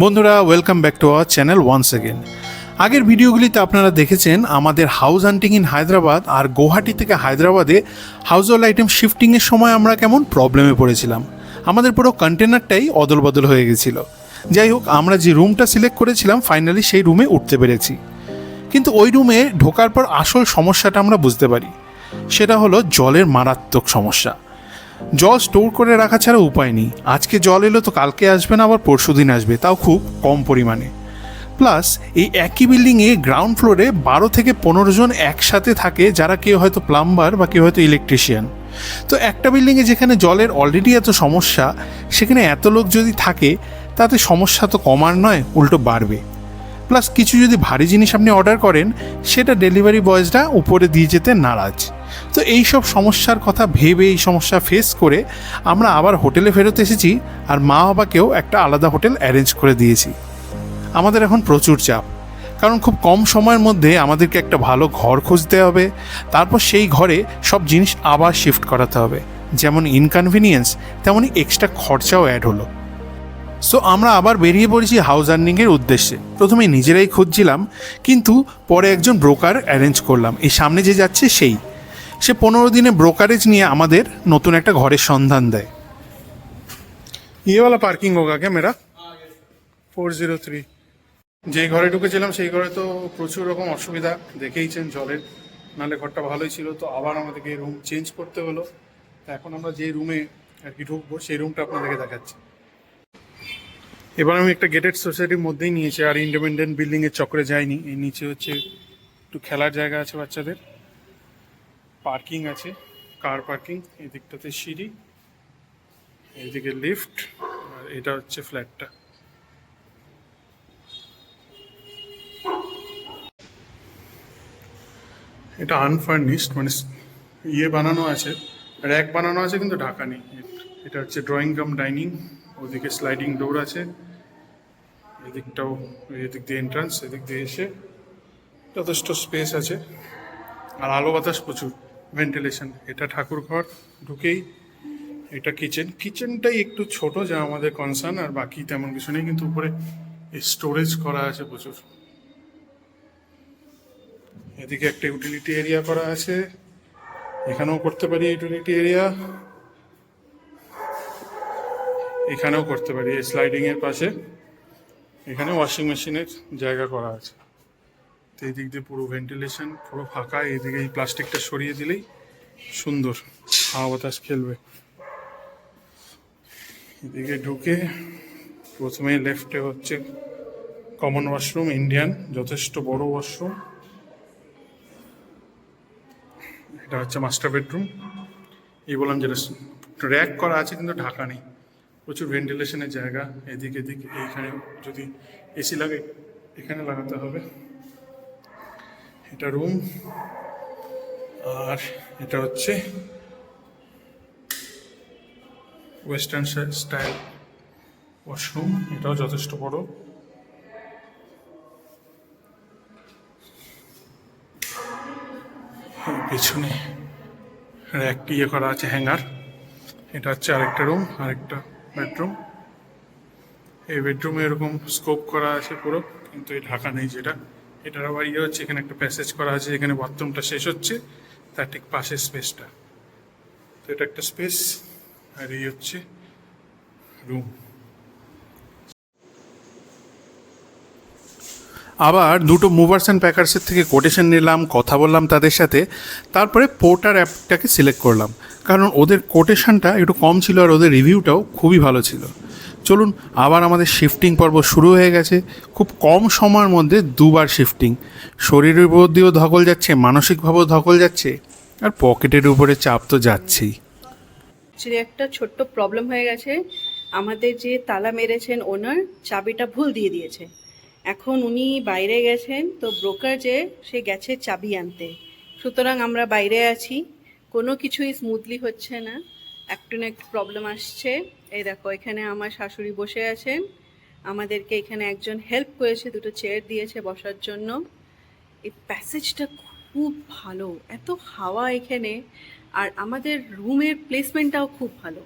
বন্ধুরা welcome back to our channel once again আগের ভিডিওগুলিতে আপনারা দেখেছেন, আমাদের হাউস হান্টিং ইন হায়দ্রাবাদ আর গুয়াহাটি থেকে হায়দ্রাবাদে হাউস হোল্ড আইটেম শিফটিংয়ের সময় আমরা কেমন প্রবলেমে পড়েছিলাম। আমাদের পুরো কন্টেনারটাই অদল বদল হয়ে গেছিল। যাই হোক, আমরা যে রুমটা সিলেক্ট করেছিলাম ফাইনালি সেই রুমে উঠতে পেরেছি। কিন্তু ওই রুমে ঢোকার পর আসল সমস্যাটা আমরা বুঝতে পারি। সেটা হলো জলের মারাত্মক সমস্যা। জল স্টোর করে রাখা ছাড়া উপায় নেই। আজকে জল এলো তো কালকে আসবে না, আবার পরশু দিন আসবে, তাও খুব কম পরিমাণে। প্লাস, এই একই বিল্ডিংয়ে গ্রাউন্ড ফ্লোরে বারো থেকে পনেরো জন একসাথে থাকে যারা কেউ হয়তো প্লাম্বার বা কেউ হয়তো ইলেকট্রিশিয়ান তো একটা বিল্ডিংয়ে যেখানে জলের অলরেডি এত সমস্যা, সেখানে এত লোক যদি থাকে, তাতে সমস্যা তো কমার নয়, উল্টো বাড়বে। প্লাস কিছু যদি ভারী জিনিস আপনি অর্ডার করেন, সেটা ডেলিভারি বয়েজরা উপরে দিয়ে যেতে নারাজ। তো এই সব সমস্যার কথা ভেবে, এই সমস্যা ফেস করে আমরা আবার হোটেলে ফেরত এসেছি আর মা বাবাকেও একটা আলাদা হোটেল অ্যারেঞ্জ করে দিয়েছি। আমাদের এখন প্রচুর চাপ। কারণ খুব কম সময়ের মধ্যে আমাদেরকে একটা ভালো ঘর খুঁজতে হবে। তারপর সেই ঘরে সব জিনিস আবার শিফট করাতে হবে। যেমন ইনকনভিনিয়েন্স তেমনই এক্সট্রা খরচাও অ্যাড হলো। সো আমরা আবার বেরিয়ে পড়েছি হাউস আর্নিংয়ের উদ্দেশ্যে। প্রথমে নিজেরাই খুঁজছিলাম, কিন্তু পরে একজন ব্রোকার অ্যারেঞ্জ করলাম। এই সামনে যে যাচ্ছে সেই। সে পনেরো দিনে ব্রোকারেজ নিয়ে আমাদের নতুন একটা ঘরের সন্ধান দেয়। ইয়ে वाला পার্কিং হোগা কে মেরা? ফোর জিরো থ্রি যে ঘরে ঢুকেছিলাম, সেই ঘরে তো প্রচুর রকম অসুবিধা দেখেইছেন জলের। নালে ঘরটা ভালোই ছিল, তো আবার আমাদেরকে রুম চেঞ্জ করতে হলো। এখন আমরা যে রুমে আর কি ঢুকবো, সেই রুমটা আপনাদেরকে দেখাচ্ছি। এবার আমি একটা গেটেড সোসাইটির মধ্যেই নিয়েছি, আর ইন্ডিপেন্ডেন্ট বিল্ডিংয়ের চক্রে যাইনি। এই নিচে হচ্ছে একটু খেলার জায়গা আছে বাচ্চাদের। পার্কিং আছে কার পার্কিং এই দিকটাতে সিঁড়ি, এইদিকে লিফট আর এটা হচ্ছে ফ্ল্যাটটা এটা আনফার্নিশড মানে ইয়ে বানানো আছে র্যাক বানানো আছে, কিন্তু ঢাকা নেই। এটা হচ্ছে ড্রয়িং কাম ডাইনিং ওদিকে স্লাইডিং ডোর আছে। এদিকটাও এদিক দিয়ে এন্ট্রান্স এদিক দিয়ে এসে যথেষ্ট স্পেস আছে। আর আলো বাতাস প্রচুর। ভেন্টিলেশন, এটা ঠাকুর ঘর, ঢুকেই এটা কিচেন কিচেনটাই একটু ছোট যা আমাদের কনসার্ন আর বাকি তেমন কিছু নেই, কিন্তু উপরে স্টোরেজ করা আছে প্রচুর। এদিকে একটা ইউটিলিটি এরিয়া করা আছে, এখানেও করতে পারি ইউটিলিটি এরিয়া এখানেও করতে পারি, এই স্লাইডিং এর পাশে। এখানে ওয়াশিং মেশিনের জায়গা করা আছে। তো এই দিক দিয়ে পুরো ভেন্টিলেশন পুরো ফাঁকা, এইদিকে এই প্লাস্টিকটা সরিয়ে দিলেই সুন্দর হাওয়া বাতাস খেলবে। এদিকে ঢুকে প্রথমে লেফটে হচ্ছে কমন ওয়াশরুম ইন্ডিয়ান যথেষ্ট বড় ওয়াশরুম এটা হচ্ছে মাস্টার বেডরুম এই বললাম যেটা র্যাক করা আছে কিন্তু ঢাকা নেই। প্রচুর ভেন্টিলেশনের জায়গা, এদিক এদিক, এইখানে যদি এসি লাগে, এখানে লাগাতে হবে। এটা রুম আর এটা হচ্ছে ওয়েস্টার্ন স্টাইল ওয়াশরুম এটাও যথেষ্ট বড়। পেছনে র্যাক ইয়ে করা আছে হ্যাঙ্গার এটা হচ্ছে আরেকটা রুম আরেকটা বেডরুম এই বেডরুমে এরকম স্কোপ করা আছে পুরো, কিন্তু এই ঢাকা নেই যেটা। এটার আবার ইয়ে হচ্ছে, এখানে একটা প্যাসেজ করা আছে এখানে বাথরুমটা শেষ হচ্ছে, তার ঠিক পাশের স্পেসটা তো এটা একটা স্পেস আর এই হচ্ছে রুম আবার দুটো মুভার্স অ্যান্ড প্যাকার্সের থেকে কোটেশন নিলাম, কথা বললাম তাদের সাথে, তারপরে পোর্টার অ্যাপটাকে সিলেক্ট করলাম। কারণ ওদের কোটেশনটা একটু কম ছিল আর ওদের রিভিউটাও খুবই ভালো ছিল। চলুন, আবার আমাদের শিফটিং পর্ব শুরু হয়ে গেছে। খুব কম সময়ের মধ্যে দুবার শিফটিং শরীরের উপর দিয়েও ধকল যাচ্ছে, মানসিকভাবেও ধকল যাচ্ছে, আর পকেটের উপরে চাপ তো যাচ্ছেই। একটা ছোট্ট প্রবলেম হয়ে গেছে, আমাদের যে তালা মেরেছেন ওনার চাবিটা ভুল দিয়ে দিয়েছে। এখন উনি বাইরে গেছেন, তো ব্রোকার যে, সে গেছে চাবি আনতে। সুতরাং আমরা বাইরে আছি, কোনো কিছুই স্মুথলি হচ্ছে না। একটু না একটু প্রবলেম আসছে। এই দেখো, এখানে আমার শাশুড়ি বসে আছেন। আমাদেরকে এখানে একজন হেল্প করেছে, দুটো চেয়ার দিয়েছে বসার জন্য। এই প্যাসেজটা খুব ভালো, এত হাওয়া এখানে। আর আমাদের রুমের প্লেসমেন্টটাও খুব ভালো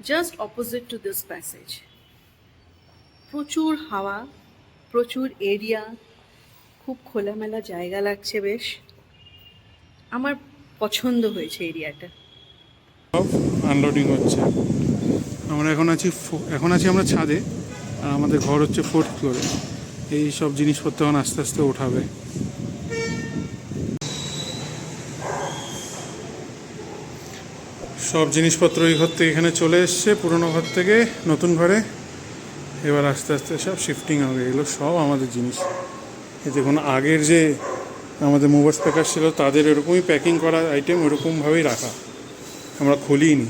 just opposite to this passage প্রচুর হাওয়া, প্রচুর এরিয়া খুব খোলামেলা জায়গা লাগছে বেশ। আমার পছন্দ হয়েছে এরিয়াটা সব আনলোডিং হচ্ছে। আমরা এখন আছি এখন আছি আমরা ছাদে, আর আমাদের ঘর হচ্ছে ফোর্থ ফ্লোরে এই সব জিনিসপত্র এখন আস্তে আস্তে ওঠাবে। সব জিনিসপত্র এই ঘর থেকে এখানে চলে এসছে, পুরোনো ঘর থেকে নতুন ঘরে। এবার আস্তে আস্তে সব শিফটিং হবে, এগুলো সব আমাদের জিনিস। এই দেখুন, আগের যে আমাদের মোবাইল প্যাকার ছিল, তাদের এরকমই প্যাকিং করা আইটেম ওরকমভাবেই রাখা। আমরা খুলিনি।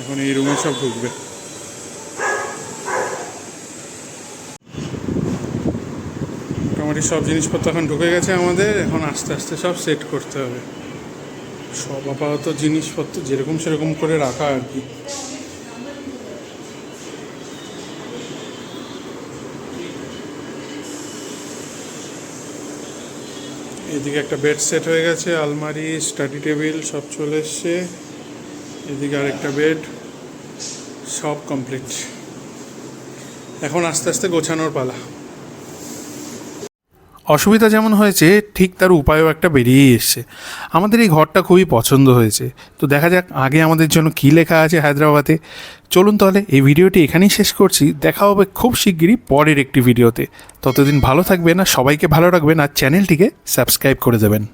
এখন এই রুমে সব ঢুকবে। মোটামুটি সব জিনিসপত্র এখন ঢুকে গেছে আমাদের। এখন আস্তে আস্তে সব সেট করতে হবে। সব আপাতত জিনিসপত্র যেরকম সেরকম করে রাখা আর কি। এদিকে একটা বেড সেট হয়ে গেছে, আলমারি স্টাডি টেবিল সব চলে এসছে। এদিকে আরেকটা বেড সব কমপ্লিট এখন আস্তে আস্তে গোছানোর পালা। অসুবিধা যেমন হয়েছে, ঠিক তার উপায়ও একটা বেরিয়েই এসছে। আমাদের এই ঘরটা খুবই পছন্দ হয়েছে। তো দেখা যাক আগে আমাদের জন্য কী লেখা আছে হায়দ্রাবাদে। চলুন তাহলে এই ভিডিওটি এখানেই শেষ করছি। দেখা হবে খুব শিগগিরই পরের একটি ভিডিওতে। ততদিন ভালো থাকবেন আর সবাইকে ভালো রাখবেন আর চ্যানেলটিকে সাবস্ক্রাইব করে দেবেন।